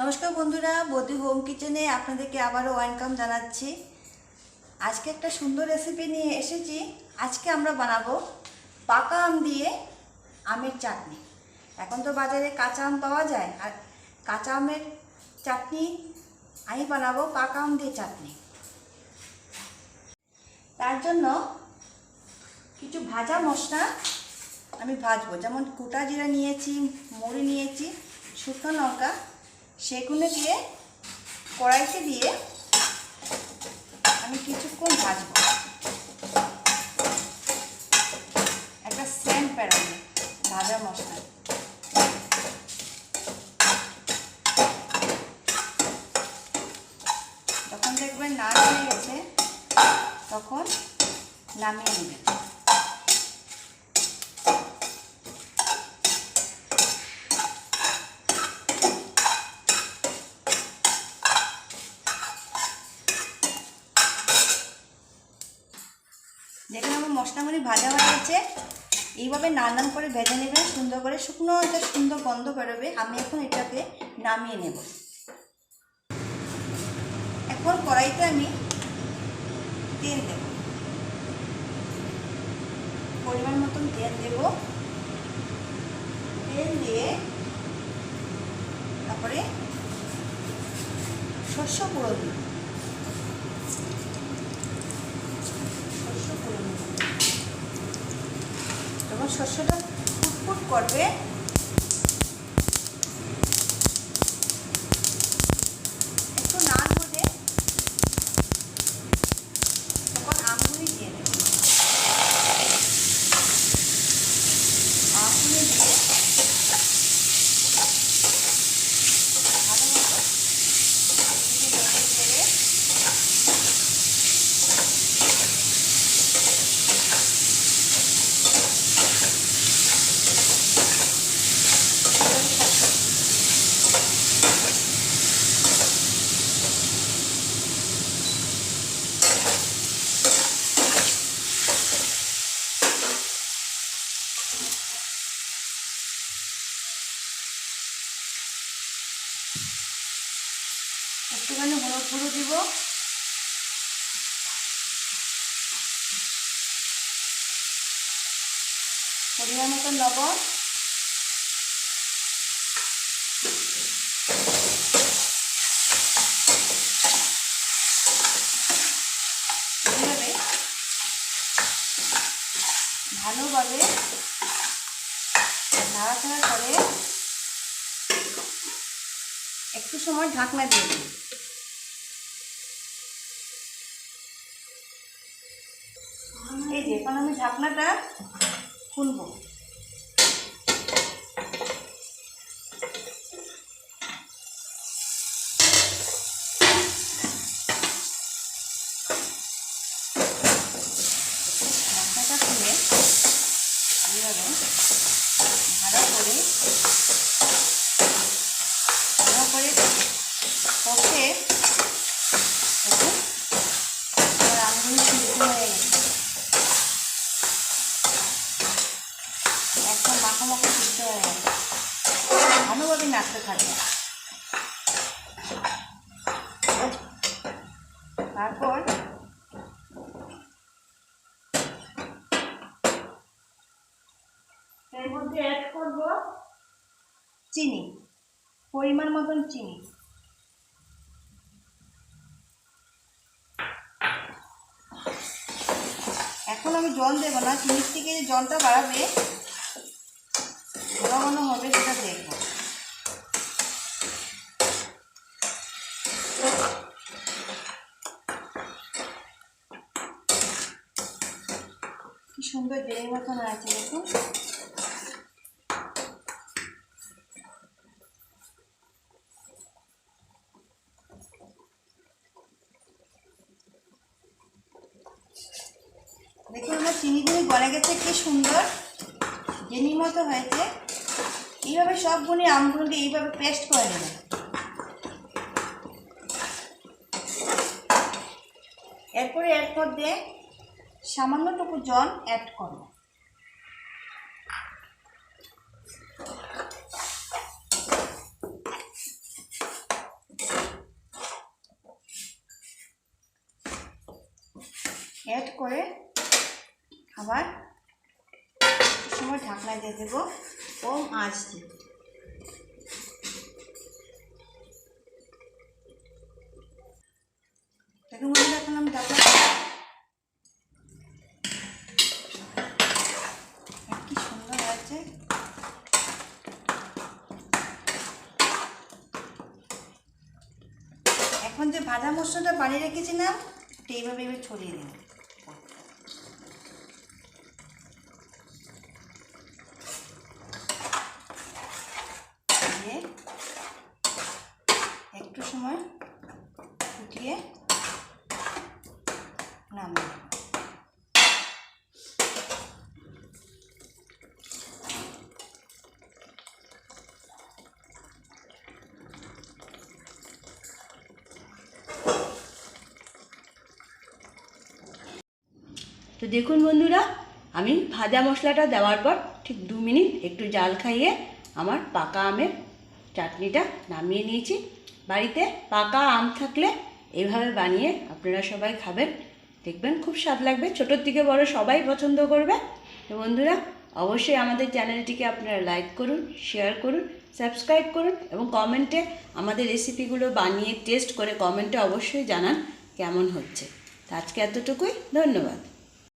নমস্কার বন্ধুরা, বৌদি হোম কিচেনে আপনাদেরকে আবারও ওয়েলকাম জানাচ্ছি। আজকে একটা সুন্দর রেসিপি নিয়ে এসেছি। আজকে আমরা বানাবো পাকা আম দিয়ে আমের চাটনি। এখন তো বাজারে কাঁচা আম পাওয়া যায়, আর কাঁচা আমের চাটনি আমি বানাবো পাকা আম দিয়ে চাটনি। তার জন্য কিছু ভাজা মশলা আমি ভাজবো। যেমন গোটা জিরা নিয়েছি মুড়ি নিয়েছি, শুকনো লঙ্কা সেগুলো দিয়ে, কড়াইতে দিয়ে আমি কিছুক্ষণ ভাজবো। একটা সেন্ট বেরোবে ভাজা মশলা। যখন দেখবেন না হয়ে গেছে, তখন নামিয়ে নেবেন। দেখুন আমার মশলাগুলি ভাজা হয়ে গেছে, এইভাবে নান নান করে ভেজে নেবেন, সুন্দর করে শুকনো একটা সুন্দর গন্ধ বেরোবে। আমি এখন এটাকে নামিয়ে নেব। এখন কড়াইতে আমি তেল দেব। পরিমাণ মতন তেল দেব। তেল দিয়ে তারপরে শস্য পুরো দিই শস্য পুরো দিই যখন শস্যটা ফুটফুট করবে একটু নান হলে তখন আমগুলি দিয়ে দেবে আমগুলি দিয়ে ভালো মতো একটু নেড়ে চেড়ে একটুখানি হলুদ গুঁড়ো দিব। পরিমাণ মতো লবণ। ভালোভাবে নাড়াচাড়া করে একটু সময় ঢাকনা দিয়ে দিই এই যে এখন আমি ঢাকনাটা খুলবো। ঢাকনাটা খুলে এইভাবে ভালো করে ভালো করে কষে দেখুন আমার আঙুল সিদ্ধ হয়ে গেছে একদম মাখা মাখা সিদ্ধ হয়ে গেছে ভালোভাবে নাড়তে থাকবে। তারপর এর মধ্যে অ্যাড করব চিনি, পরিমাণ মতন চিনি। এখন আমি জল দেবো না, চিনির থেকে যে জলটা বাড়াবে ঘন হবে সেটা দেখব। কি সুন্দর দেড়ের মতন আছে দেখুন। দেখুন, আমার চিনিগুলি গলে গেছে, কি সুন্দর। জেনির মতো হয়েছে। এইভাবে সবগুলি আমগুলোকে এইভাবে পেস্ট করে নেবেন। এরপরে এর মধ্যে সামান্যটুকু জল অ্যাড করো। অ্যাড করে আবার সময় ঢাকনা দিয়ে দেবো ও আঁচ দিয়ে। দেখুন আমি ঢাকনা ভাজা মশলাটা বানিয়ে রেখেছিলাম এটা এইভাবে এবার ছড়িয়ে দিন একটু সময় ফুটিয়ে নামিয়ে তো দেখুন বন্ধুরা, আমি ভাজা মশলাটা দেওয়ার পর ঠিক দু মিনিট একটু জাল খাইয়ে আমার পাকা আমের চাটনিটা নামিয়ে নিয়েছি। বাড়িতে পাকা আম থাকলে এভাবে বানিয়ে আপনারা সবাই খাবেন। দেখবেন খুব স্বাদ লাগবে। ছোটোর থেকে বড় সবাই পছন্দ করবে। তো বন্ধুরা, অবশ্যই আমাদের চ্যানেলটিকে আপনারা লাইক করুন, শেয়ার করুন, সাবস্ক্রাইব করুন এবং কমেন্টে আমাদের রেসিপিগুলো বানিয়ে টেস্ট করে কমেন্টে অবশ্যই জানান কেমন হচ্ছে। তো আজকে এতটুকুই, ধন্যবাদ।